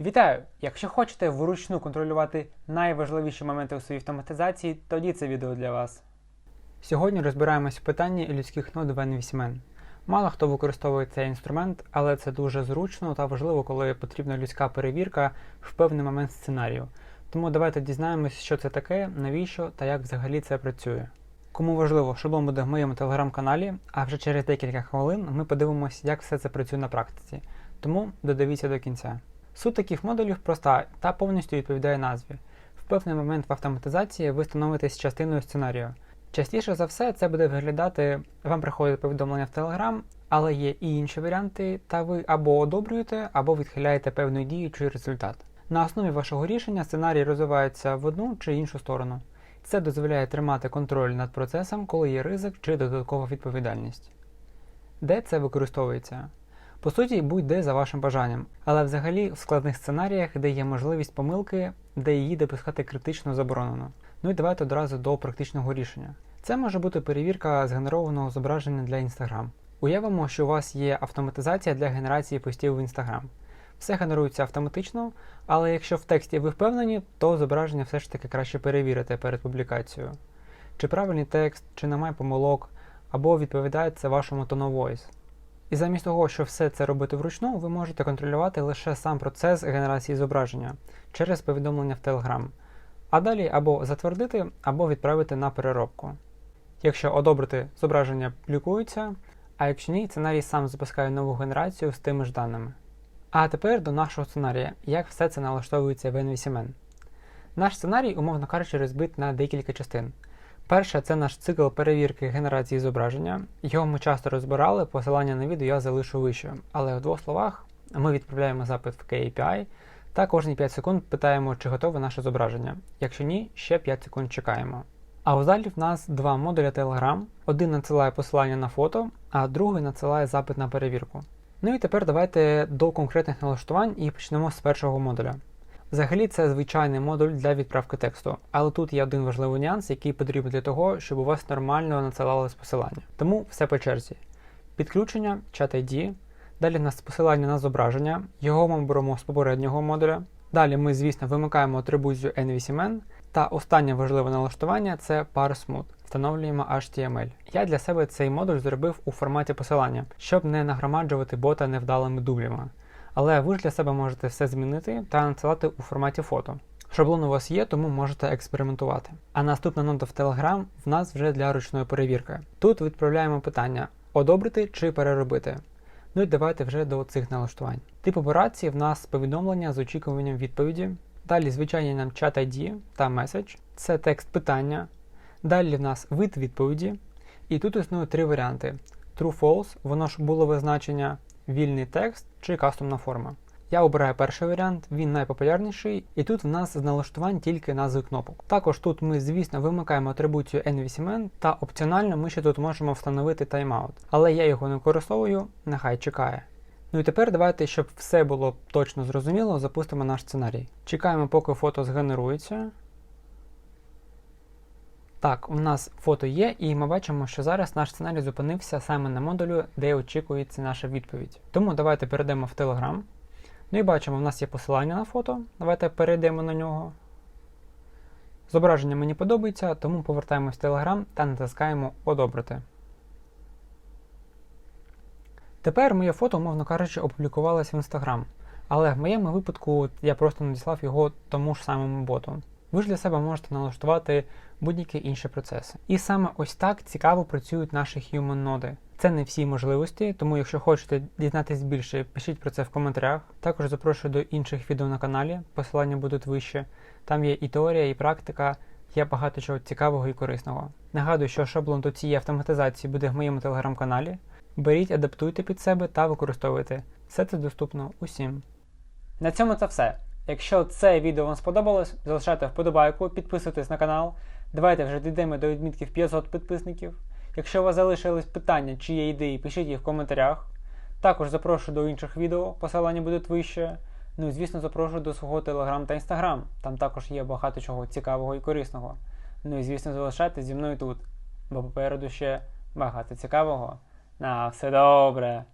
Вітаю! Якщо хочете вручну контролювати найважливіші моменти у своїй автоматизації, тоді це відео для вас. Сьогодні розбираємось в питанні людських нод в N8N. Мало хто використовує цей інструмент, але це дуже зручно та важливо, коли потрібна людська перевірка в певний момент сценарію. Тому давайте дізнаємось, що це таке, навіщо та як взагалі це працює. Кому важливо, шаблон буде в моєму телеграм-каналі, а вже через декілька хвилин ми подивимося, як все це працює на практиці. Тому додивіться до кінця. Суть таких модулів проста та повністю відповідає назві. В певний момент в автоматизації ви становитесь частиною сценарію. Частіше за все, це буде виглядати, вам приходить повідомлення в Telegram, але є і інші варіанти, та ви або одобрюєте, або відхиляєте певну дію чи результат. На основі вашого рішення сценарій розвивається в одну чи іншу сторону. Це дозволяє тримати контроль над процесом, коли є ризик чи додаткова відповідальність. Де це використовується? По суті, будь-де за вашим бажанням, але взагалі в складних сценаріях, де є можливість помилки, де її допускати критично заборонено. Ну і давайте одразу до практичного рішення. Це може бути перевірка згенерованого зображення для Instagram. Уявимо, що у вас є автоматизація для генерації постів в Instagram. Все генерується автоматично, але якщо в тексті ви впевнені, то зображення все ж таки краще перевірити перед публікацією. Чи правильний текст, чи немає помилок, або відповідає це вашому of voice. І замість того, щоб все це робити вручну, ви можете контролювати лише сам процес генерації зображення через повідомлення в Telegram, а далі або затвердити, або відправити на переробку. Якщо одобрити, зображення публікується, а якщо ні, сценарій сам запускає нову генерацію з тими ж даними. А тепер до нашого сценарія, як все це налаштовується в N8N. Наш сценарій, умовно кажучи, розбит на декілька частин. Перше, це наш цикл перевірки генерації зображення. Його ми часто розбирали, посилання на відео я залишу вище. Але в двох словах ми відправляємо запит в KAPI та кожні 5 секунд питаємо, чи готове наше зображення. Якщо ні, ще 5 секунд чекаємо. А у залі в нас два модулі Telegram. Один надсилає посилання на фото, а другий надсилає запит на перевірку. Ну і тепер давайте до конкретних налаштувань і почнемо з першого модуля. Взагалі це звичайний модуль для відправки тексту, але тут є один важливий нюанс, який потрібен для того, щоб у вас нормально надсилалось посилання. Тому все по черзі. Підключення, чат ID, далі у нас посилання на зображення, його ми беремо з попереднього модуля. Далі ми, звісно, вимикаємо атрибуцію N8N. Та останнє важливе налаштування це ParseSmooth. Встановлюємо HTML. Я для себе цей модуль зробив у форматі посилання, щоб не нагромаджувати бота невдалими дублями. Але ви ж для себе можете все змінити та надсилати у форматі фото. Шаблон у вас є, тому можете експериментувати. А наступна нота в Telegram в нас вже для ручної перевірки. Тут відправляємо питання: одобрити чи переробити. Ну і давайте вже до цих налаштувань. Тип операції в нас повідомлення з очікуванням відповіді. Далі звичайний нам чат ID та меседж. Це текст питання. Далі в нас вид відповіді. І тут існує три варіанти: True-False, воно ж було визначення, вільний текст чи кастомна форма. Я обираю перший варіант, він найпопулярніший, і тут в нас з налаштувань тільки назви кнопок. Також тут ми, звісно, вимикаємо атрибуцію N8N, та опціонально ми ще тут можемо встановити тайм-аут. Але я його не використовую, нехай чекає. Ну і тепер давайте, щоб все було точно зрозуміло, запустимо наш сценарій. Чекаємо, поки фото згенерується. Так, у нас фото є, і ми бачимо, що зараз наш сценарій зупинився саме на модулю, де очікується наша відповідь. Тому давайте перейдемо в Telegram. Ну і бачимо, в нас є посилання на фото. Давайте перейдемо на нього. Зображення мені подобається, тому повертаємось в Telegram та натискаємо Одобрити. Тепер моє фото, умовно кажучи, опублікувалося в Instagram. Але в моєму випадку я просто надіслав його тому ж самому боту. Ви ж для себе можете налаштувати будь-які інші процеси. І саме ось так цікаво працюють наші human ноди. Це не всі можливості, тому якщо хочете дізнатись більше, пишіть про це в коментарях. Також запрошую до інших відео на каналі, посилання будуть вище. Там є і теорія, і практика, є багато чого цікавого і корисного. Нагадую, що шаблон до цієї автоматизації буде в моєму телеграм-каналі. Беріть, адаптуйте під себе та використовуйте. Все це доступно усім. На цьому це все. Якщо це відео вам сподобалось, залишайте вподобайку, підписуйтесь на канал. Давайте вже дійдемо до відмітків 500 підписників. Якщо у вас залишились питання чи є ідеї, пишіть їх в коментарях. Також запрошую до інших відео, посилання будуть вище. Ну і звісно, запрошую до свого телеграм та інстаграм. Там також є багато чого цікавого і корисного. Ну і звісно, залишайтесь зі мною тут, бо попереду ще багато цікавого. На все добре!